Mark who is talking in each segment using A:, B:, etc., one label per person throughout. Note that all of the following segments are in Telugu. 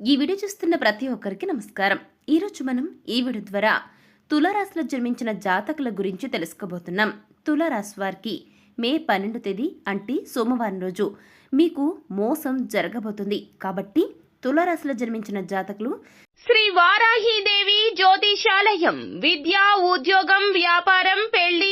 A: ఈ వీడియో చూస్తున్న ప్రతి ఒక్కరికి నమస్కారం. ఈరోజు మనం ఈ వీడియో ద్వారా తులారాశిలో జన్మించిన జాతకుల గురించి తెలుసుకోబోతున్నాం. తులారాశి వారికి మే పన్నెండు తేదీ అంటే సోమవారం రోజు. మీకు మోసం జరగబోతుంది. కాబట్టి తులారాశిలో జన్మించిన జాతకులు
B: శ్రీ వారాహీదేవి జ్యోతిషాలయం విద్య ఉద్యోగం వ్యాపారం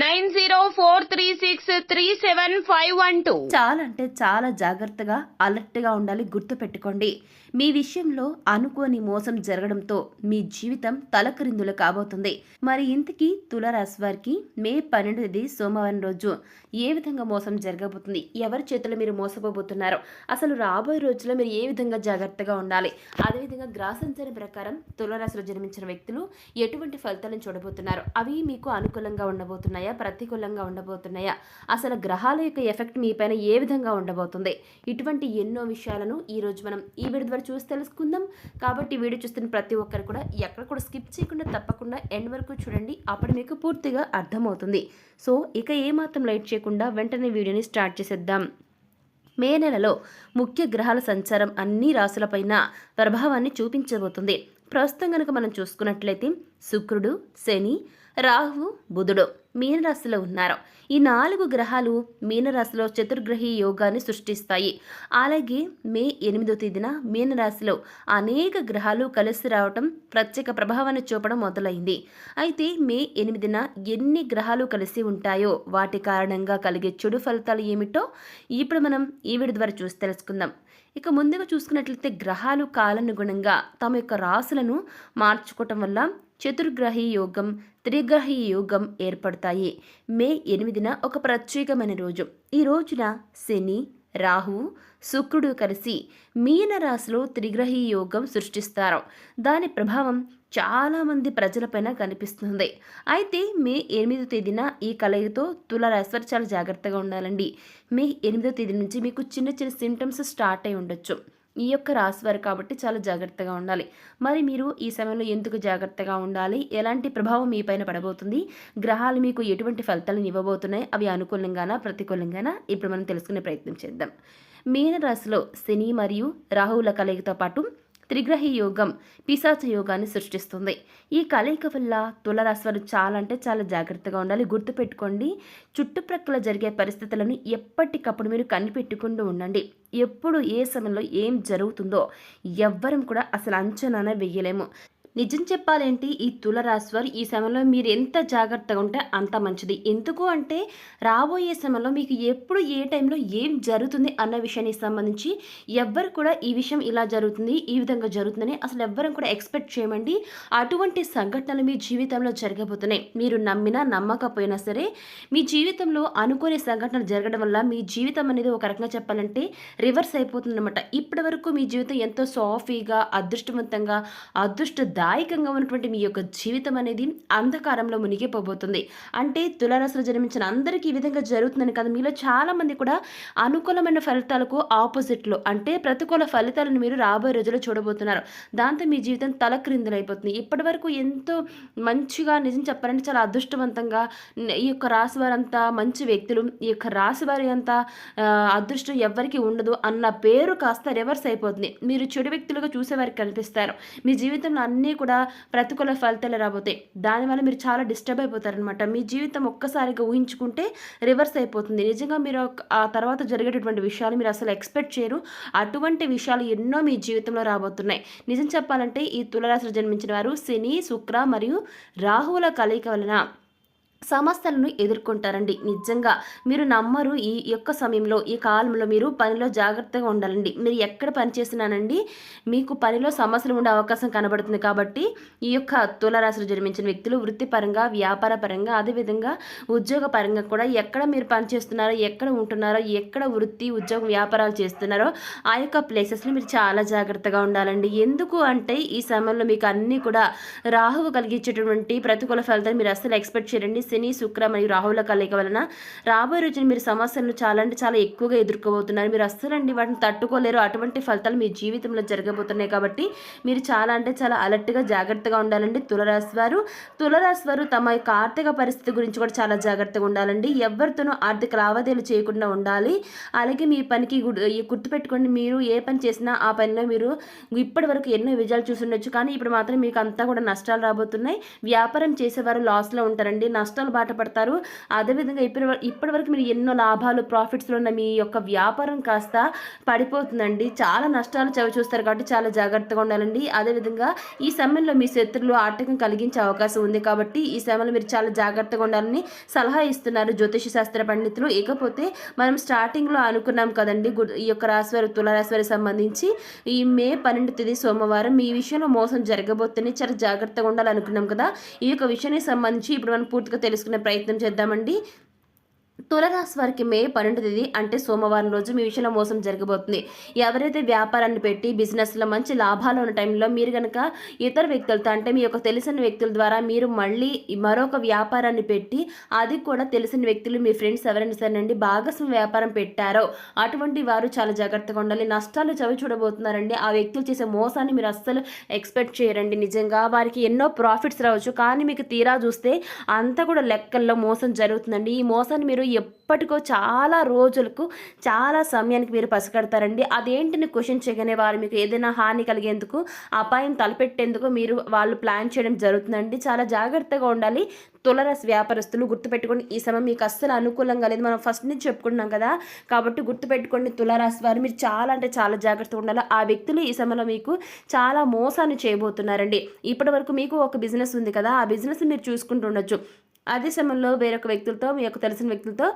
B: nine zero four three six three seven five one two.
A: చాలా అంటే చాలా జాగ్రత్తగా అలర్ట్గా ఉండాలి గుర్తుపెట్టుకోండి. మీ విషయంలో అనుకోని మోసం జరగడంతో మీ జీవితం తలకరిందులు కాబోతుంది. మరి ఇంతకీ తులరాశి వారికి మే పన్నెండు తేదీ సోమవారం రోజు ఏ విధంగా మోసం జరగబోతుంది? ఎవరి చేతులు మీరు మోసపోబోతున్నారు? అసలు రాబోయే రోజుల్లో మీరు ఏ విధంగా జాగ్రత్తగా ఉండాలి? అదేవిధంగా గ్రాసంచన ప్రకారం తులరాశిలో జన్మించిన వ్యక్తులు ఎటువంటి ఫలితాలను చూడబోతున్నారు? అవి మీకు అనుకూలంగా ఉండబోతున్నాయి? ప్రతికూలంగా ఉండబోతున్నాయా? అసలు గ్రహాల యొక్క ఎఫెక్ట్ మీ పైన ఏ విధంగా ఉండబోతుంది? ఇటువంటి ఎన్నో విషయాలను ఈ రోజు మనం ఈ వీడియో ద్వారా చూసి తెలుసుకుందాం. కాబట్టి వీడియో చూస్తున్న ప్రతి ఒక్కరు కూడా ఎక్కడ కూడా స్కిప్ చేయకుండా తప్పకుండా ఎండ్ వరకు చూడండి. అప్పుడు మీకు పూర్తిగా అర్థమవుతుంది. సో ఇక ఏమాత్రం లైట్ చేయకుండా వెంటనే వీడియోని స్టార్ట్ చేసేద్దాం. మే నెలలో ముఖ్య గ్రహాల సంచారం అన్ని రాశులపైన ప్రభావాన్ని చూపించబోతుంది. ప్రస్తుతం కనుక మనం చూసుకున్నట్లయితే శుక్రుడు శని రాహు బుధుడు మీనరాశిలో ఉన్నారు. ఈ నాలుగు గ్రహాలు మీనరాశిలో చతుర్గ్రహీ యోగాన్ని సృష్టిస్తాయి. అలాగే మే ఎనిమిదో తేదీన మీనరాశిలో అనేక గ్రహాలు కలిసి రావటం ప్రత్యేక ప్రభావాన్ని చూపడం మొదలైంది. అయితే మే ఎనిమిదిన ఎన్ని గ్రహాలు కలిసి ఉంటాయో వాటి కారణంగా కలిగే చెడు ఫలితాలు ఏమిటో ఇప్పుడు మనం ఈ వీడియో ద్వారా చూసి తెలుసుకుందాం. ఇక ముందుగా చూసుకున్నట్లయితే గ్రహాలు కాలానుగుణంగా తమ యొక్క రాశులను మార్చుకోవటం వల్ల చతుర్గ్రహీ యోగం త్రిగ్రహీ యోగం ఏర్పడతాయి. మే ఎనిమిదిన ఒక ప్రత్యేకమైన రోజు. ఈ రోజున శని రాహు శుక్రుడు కలిసి మీన రాశిలో త్రిగ్రహీ యోగం సృష్టిస్తారు. దాని ప్రభావం చాలామంది ప్రజలపైన కనిపిస్తుంది. అయితే మే ఎనిమిదో తేదీన ఈ కలయికతో తులరాశివారు చాలా జాగ్రత్తగా ఉండాలండి. మే ఎనిమిదో తేదీ నుంచి మీకు చిన్న చిన్న సిమ్టమ్స్ స్టార్ట్ అయి ఉండొచ్చు. ఈ యొక్క రాశి వారు కాబట్టి చాలా జాగ్రత్తగా ఉండాలి. మరి మీరు ఈ సమయంలో ఎందుకు జాగ్రత్తగా ఉండాలి? ఎలాంటి ప్రభావం మీ పైన పడబోతుంది? గ్రహాలు మీకు ఎటువంటి ఫలితాలను ఇవ్వబోతున్నాయి? అవి అనుకూలంగానా ప్రతికూలంగానా? ఇప్పుడు మనం తెలుసుకునే ప్రయత్నం చేద్దాం. మీన రాశిలో శని మరియు రాహువుల కలయికతో పాటు త్రిగ్రహి యోగం పిశాచ యోగాన్ని సృష్టిస్తుంది. ఈ కలయిక వల్ల తులరాశివారు చాలా అంటే చాలా జాగ్రత్తగా ఉండాలి. గుర్తుపెట్టుకోండి చుట్టుప్రక్కల జరిగే పరిస్థితులను ఎప్పటికప్పుడు మీరు కనిపెట్టుకుంటూ ఉండండి. ఎప్పుడు ఏ సమయంలో ఏం జరుగుతుందో ఎవ్వరం కూడా అసలు అంచనానే వెయ్యలేము. నిజం చెప్పాలంటే? ఈ తులరాశి వారు ఈ సమయంలో మీరు ఎంత జాగ్రత్తగా ఉంటే అంత మంచిది. ఎందుకు అంటే రాబోయే సమయంలో మీకు ఎప్పుడు ఏ టైంలో ఏం జరుగుతుంది అన్న విషయానికి సంబంధించి ఎవ్వరు కూడా ఈ విషయం ఇలా జరుగుతుంది ఈ విధంగా జరుగుతుందని అసలు ఎవ్వరం కూడా ఎక్స్పెక్ట్ చేయమండి. అటువంటి సంఘటనలు మీ జీవితంలో జరగబోతున్నాయి. మీరు నమ్మినా నమ్మకపోయినా సరే మీ జీవితంలో అనుకోని సంఘటనలు జరగడం వల్ల మీ జీవితం అనేది ఒక రకంగా చెప్పాలంటే రివర్స్ అయిపోతుందన్నమాట. ఇప్పటి వరకు మీ జీవితం ఎంతో సాఫీగా అదృష్టవంతంగా అదృష్ట దాయకంగా ఉన్నటువంటి మీ యొక్క జీవితం అనేది అంధకారంలో మునిగిపోబోతుంది. అంటే తులారాశిలో జన్మించిన అందరికీ ఈ విధంగా జరుగుతుందని కాదు. మీలో చాలామంది కూడా అనుకూలమైన ఫలితాలకు ఆపోజిట్లో అంటే ప్రతికూల ఫలితాలను మీరు రాబోయే రోజుల్లో చూడబోతున్నారు. దాంతో మీ జీవితం తలక్రిందులైపోతుంది. ఇప్పటి వరకు ఎంతో మంచిగా నిజం చెప్పాలంటే చాలా అదృష్టవంతంగా ఈ యొక్క రాశి వారంతా మంచి వ్యక్తులు ఈ యొక్క రాశి వారి అంతా అదృష్టం ఎవ్వరికి ఉండదు అన్న పేరు కాస్త రివర్స్ అయిపోతుంది. మీరు చెడు వ్యక్తులుగా చూసేవారికి కనిపిస్తారు. మీ జీవితంలో అన్నీ కూడా ప్రతికూల ఫలితాలు రాబోతాయి. దానివల్ల మీరు చాలా డిస్టర్బ్ అయిపోతారనమాట మీ జీవితం ఒక్కసారిగా ఊహించుకుంటే రివర్స్ అయిపోతుంది. నిజంగా మీరు ఆ తర్వాత జరిగేటటువంటి విషయాలు మీరు అసలు ఎక్స్పెక్ట్ చేయరు. అటువంటి విషయాలు ఎన్నో మీ జీవితంలో రాబోతున్నాయి. నిజం చెప్పాలంటే ఈ తులరాశిలో జన్మించిన వారు శని శుక్ర మరియు రాహువుల కలయిక వలన సమస్యలను ఎదుర్కొంటారండి. నిజంగా మీరు నమ్మరు ఈ యొక్క సమయంలో ఈ కాలంలో మీరు పనిలో జాగ్రత్తగా ఉండాలండి. మీరు ఎక్కడ పని చేసినానండి? మీకు పనిలో సమస్యలు ఉండే అవకాశం కనబడుతుంది కాబట్టి ఈ యొక్క తులరాశులు జన్మించిన వ్యక్తులు వృత్తిపరంగా వ్యాపార పరంగా అదేవిధంగా ఉద్యోగ పరంగా కూడా ఎక్కడ మీరు పనిచేస్తున్నారో ఎక్కడ ఉంటున్నారో ఎక్కడ వృత్తి ఉద్యోగం వ్యాపారాలు చేస్తున్నారో ఆ యొక్క ప్లేసెస్లో మీరు చాలా జాగ్రత్తగా ఉండాలండి. ఎందుకు అంటే ఈ సమయంలో మీకు అన్నీ కూడా రాహువు కలిగించేటటువంటి ప్రతికూల ఫలితాలు మీరు అస్సలు ఎక్స్పెక్ట్ చేయండి శని శుక్ర మరియు రాహుల కలయిక వలన రాబోయే రోజున మీరు సమస్యలను చాలా అంటే చాలా ఎక్కువగా ఎదుర్కోబోతున్నారు. మీరు అస్సలండి వాటిని తట్టుకోలేరు. అటువంటి ఫలితాలు మీ జీవితంలో జరగబోతున్నాయి కాబట్టి మీరు చాలా అంటే చాలా అలర్ట్గా జాగ్రత్తగా ఉండాలండి. తులరాశి వారు తులరాశి వారు తమ యొక్క ఆర్థిక పరిస్థితి గురించి కూడా చాలా జాగ్రత్తగా ఉండాలండి. ఎవరితోనూ ఆర్థిక లావాదేవీలు చేయకుండా ఉండాలి. అలాగే మీ పనికి గుర్తుపెట్టుకోండి. మీరు ఏ పని చేసినా ఆ పనిలో మీరు ఇప్పటి వరకు ఎన్నో విజయాలు చూసుండొచ్చు కానీ ఇప్పుడు మాత్రం మీకు అంతా కూడా నష్టాలు రాబోతున్నాయి. వ్యాపారం చేసేవారు లాస్లో ఉంటారండి. నష్టం బాట పడతారు. అదేవిధంగా ఇప్పటి ఇప్పటివరకు మీరు ఎన్నో లాభాలు ప్రాఫిట్స్లో ఉన్న మీ యొక్క వ్యాపారం కాస్త పడిపోతుందండి. చాలా నష్టాలు చవి చూస్తారు కాబట్టి చాలా జాగ్రత్తగా ఉండాలండి. అదేవిధంగా ఈ సమయంలో మీ శత్రులు ఆటంకం కలిగించే అవకాశం ఉంది కాబట్టి ఈ సమయంలో మీరు చాలా జాగ్రత్తగా ఉండాలని సలహా ఇస్తున్నారు జ్యోతిష శాస్త్ర పండితులు. ఇకపోతే మనం స్టార్టింగ్లో అనుకున్నాం కదండి ఈ యొక్క రాశివారి తులరాశివారికి సంబంధించి ఈ మే పన్నెండు తేదీ సోమవారం మీ విషయంలో మోసం జరగబోతుంది చాలా జాగ్రత్తగా ఉండాలనుకున్నాం కదా. ఈ యొక్క విషయానికి సంబంధించి ఇప్పుడు మనం పూర్తిగా తెలుసుకునే ప్రయత్నం చేద్దామండి. తులరాశి వారికి మే పన్నెండు తేదీ అంటే సోమవారం రోజు మీ విషయంలో మోసం జరగబోతుంది ఎవరైతే వ్యాపారాన్ని పెట్టి బిజినెస్లో మంచి లాభాలు ఉన్న టైంలో మీరు కనుక ఇతర వ్యక్తులతో అంటే మీ యొక్క తెలిసిన వ్యక్తుల ద్వారా మీరు మళ్ళీ మరొక వ్యాపారాన్ని పెట్టి అది కూడా తెలిసిన వ్యక్తులు మీ ఫ్రెండ్స్ ఎవరైనా సరేనండి భాగస్వామి వ్యాపారం పెట్టారో అటువంటి వారు చాలా జాగ్రత్తగా ఉండాలి. నష్టాలు చవి చూడబోతున్నారండి. ఆ వ్యక్తులు చేసే మోసాన్ని మీరు అస్సలు ఎక్స్పెక్ట్ చేయరండి. నిజంగా వారికి ఎన్నో ప్రాఫిట్స్ రావచ్చు. కానీ మీకు తీరా చూస్తే అంతా కూడా లెక్కల్లో మోసం జరుగుతుందండి. ఈ మోసాన్ని మీరు ఎప్పటికో చాలా రోజులకు చాలా సమయానికి మీరు పసిగడతారండి. అదేంటిని క్వశ్చన్ చేయగానే వారు మీకు ఏదైనా హాని కలిగేందుకు అపాయం తలపెట్టేందుకు మీరు వాళ్ళు ప్లాన్ చేయడం జరుగుతుందండి. చాలా జాగ్రత్తగా ఉండాలి. తులరస్ వ్యాపారస్తులు గుర్తుపెట్టుకోండి ఈ సమయం మీకు అస్సలు అనుకూలంగా లేదు. మనం ఫస్ట్ నుంచి చెప్పుకున్నాం కదా కాబట్టి గుర్తుపెట్టుకోండి తులరాశి వారు. మీరు చాలా అంటే చాలా జాగ్రత్తగా ఉండాలి. ఆ వ్యక్తులు ఈ సమయంలో మీకు చాలా మోసాన్ని చేయబోతున్నారండి. ఇప్పటి వరకు మీకు ఒక బిజినెస్ ఉంది కదా ఆ బిజినెస్ మీరు చూసుకుంటుండొచ్చు అదే సమయంలో వేరొక వ్యక్తులతో మీ యొక్క తెలిసిన వ్యక్తులతో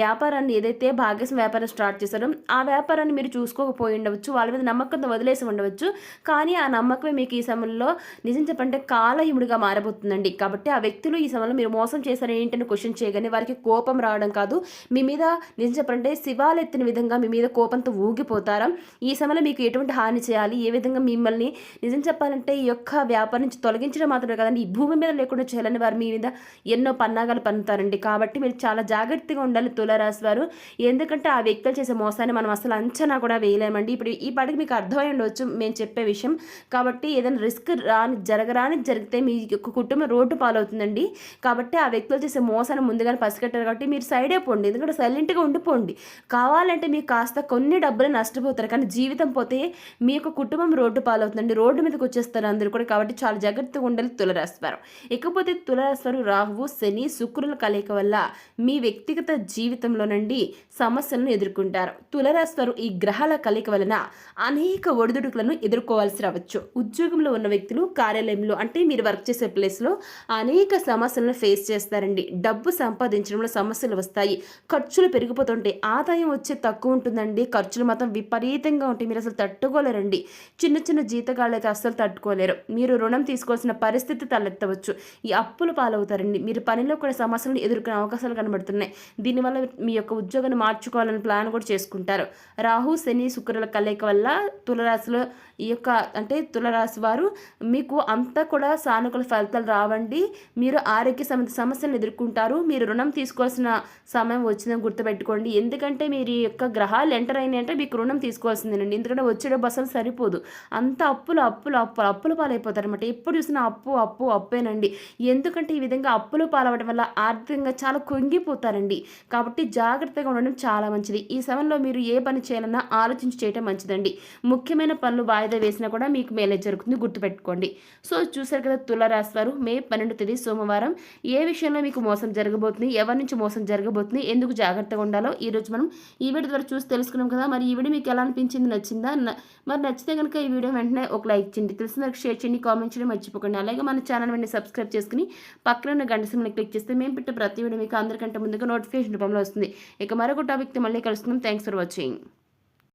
A: వ్యాపారాన్ని ఏదైతే భాగ్యస్వామి వ్యాపారం స్టార్ట్ చేశారో ఆ వ్యాపారాన్ని మీరు చూసుకోకపోయి ఉండవచ్చు. వాళ్ళ మీద నమ్మకంతో వదిలేసి ఉండవచ్చు. కానీ ఆ నమ్మకమే మీకు ఈ సమయంలో నిజం చెప్పంటే కాలహిముడిగా మారబోతుందండి. కాబట్టి ఆ వ్యక్తులు ఈ సమయంలో మీరు మోసం చేశారు ఏంటని క్వశ్చన్ చేయగానే వారికి కోపం రావడం కాదు. మీ మీద నిజం చెప్పంటే శివాలెత్తిన విధంగా మీ మీద కోపంతో ఊగిపోతారా? ఈ సమయంలో మీకు ఎటువంటి హాని చేయాలి? ఏ విధంగా మిమ్మల్ని నిజం చెప్పాలంటే ఈ యొక్క వ్యాపారం నుంచి తొలగించడం మాత్రమే కదండి. ఈ భూమి మీద లేకుండా చేయాలని వారు మీ మీద ఎన్నో పన్నాగాలు పన్నుతారండి. కాబట్టి మీరు చాలా జాగ్రత్తగా ఉండాలి తులరాశి వారు. ఎందుకంటే ఆ వ్యక్తులు చేసే మోసాన్ని మనం అసలు అంచనా కూడా వేయలేమండి. ఇప్పుడు ఈ పాటికి మీకు అర్థమై ఉండవచ్చు మేము చెప్పే విషయం. కాబట్టి ఏదైనా రిస్క్ రాని జరగరాని జరిగితే మీ కుటుంబం రోడ్డు పాలవుతుందండి. కాబట్టి ఆ వ్యక్తులు చేసే మోసాన్ని ముందుగానే పసిగట్టారు. కాబట్టి మీరు సైడ్ అయిపోండి ఎందుకంటే సైలెంట్గా ఉండిపోండి. కావాలంటే మీకు కాస్త కొన్ని డబ్బులు నష్టపోతారు. కానీ జీవితం పోతే మీ యొక్క కుటుంబం రోడ్డు పాలవుతుందండి. రోడ్డు మీదకి వచ్చేస్తారు అందరూ కూడా. కాబట్టి చాలా జాగ్రత్తగా ఉండాలి తులరాశివారం ఇకపోతే తులరాశివారు రాహువు శని శుక్రుల కలయిక వల్ల మీ వ్యక్తిగత జీవితంలో నుండి సమస్యలను ఎదుర్కొంటారు. తులరాశివారు ఈ గ్రహాల కలయిక వలన అనేక ఒడిదుడుకులను ఎదుర్కోవాల్సి రావచ్చు. ఉద్యోగంలో ఉన్న వ్యక్తులు కార్యాలయంలో అంటే మీరు వర్క్ చేసే ప్లేస్లో అనేక సమస్యలను ఫేస్ చేస్తారండి. డబ్బు సంపాదించడంలో సమస్యలు వస్తాయి. ఖర్చులు పెరిగిపోతుంటాయి ఆదాయం వచ్చే తక్కువ ఉంటుందండి. ఖర్చులు మాత్రం విపరీతంగా ఉంటాయి. మీరు అసలు తట్టుకోలేరండి. చిన్న చిన్న జీతగాళ్ళు అయితే అస్సలు తట్టుకోలేరు. మీరు రుణం తీసుకోవాల్సిన పరిస్థితి తలెత్తవచ్చు. ఈ అప్పులు పాలవుతారండి. మీరు పనిలో కూడా సమస్యలను ఎదుర్కొనే అవకాశాలు కనబడుతున్నాయి. దీనివల్ల మీ యొక్క ఉద్యోగాన్ని మార్చుకోవాలని ప్లాన్ కూడా చేసుకుంటారు. రాహు శని శుక్రుల కలయిక వల్ల తులరాశిలో ఈ యొక్క అంటే తులరాశి వారు మీకు అంతా కూడా సానుకూల ఫలితాలు రావండి. మీరు ఆరోగ్య సంబంధ సమస్యలను ఎదుర్కొంటారు. మీరు రుణం తీసుకోవాల్సిన సమయం వచ్చిందని గుర్తుపెట్టుకోండి. ఎందుకంటే మీరు ఈ యొక్క గ్రహాలు ఎంటర్ అయినాయి అంటే మీకు రుణం తీసుకోవాల్సిందేనండి. ఎందుకంటే వచ్చే బస్సులు సరిపోదు. అంత అప్పులు అప్పులు అప్పులు అప్పుల పాలైపోతారు అనమాట ఎప్పుడు చూసినా అప్పు అప్పు అప్పేనండి. ఎందుకంటే ఈ విధంగా అప్పులు పాలవడం వల్ల ఆర్థికంగా చాలా కుంగిపోతారండి. కాబట్టి జాగ్రత్తగా ఉండడం చాలా మంచిది. ఈ సమయంలో మీరు ఏ పని చేయాలన్నా ఆలోచించి చేయటం మంచిదండి. ముఖ్యమైన పనులు వాయిదా వేసినా కూడా మీకు మేలే జరుగుతుంది గుర్తుపెట్టుకోండి. సో చూసారు కదా తులరాశి వారు మే పన్నెండు తేదీ సోమవారం. ఏ విషయంలో మీకు మోసం జరగబోతుంది ఎవరి నుంచి మోసం జరగబోతుంది ఎందుకు జాగ్రత్తగా ఉండాలో ఈ రోజు మనం ఈ వీడియో ద్వారా చూసి తెలుసుకున్నాం కదా. మరి ఈ వీడియో మీకు ఎలా అనిపించింది నచ్చిందా? న- మరి నచ్చితే కనుక ఈ వీడియో వెంటనే ఒక లైక్ చేయండి తెలిసిన వరకు షేర్ చేయండి కామెంట్ చేయడం మర్చిపోకండి. అలాగే మన ఛానల్ వెంటనే సబ్స్క్రైబ్ చేసుకుని పక్కన ఉన్న గంట గంట క్లిక్ చేస్తే మేము పెట్టే ప్రతి వీడియో మీకు అందరికంటే ముందుగా నోటిఫికేషన్ రూపంలో వస్తుంది. ఇక మరొక టాపిక్తో మళ్ళీ కలుస్తున్నాం థ్యాంక్స్ ఫర్ వాచింగ్.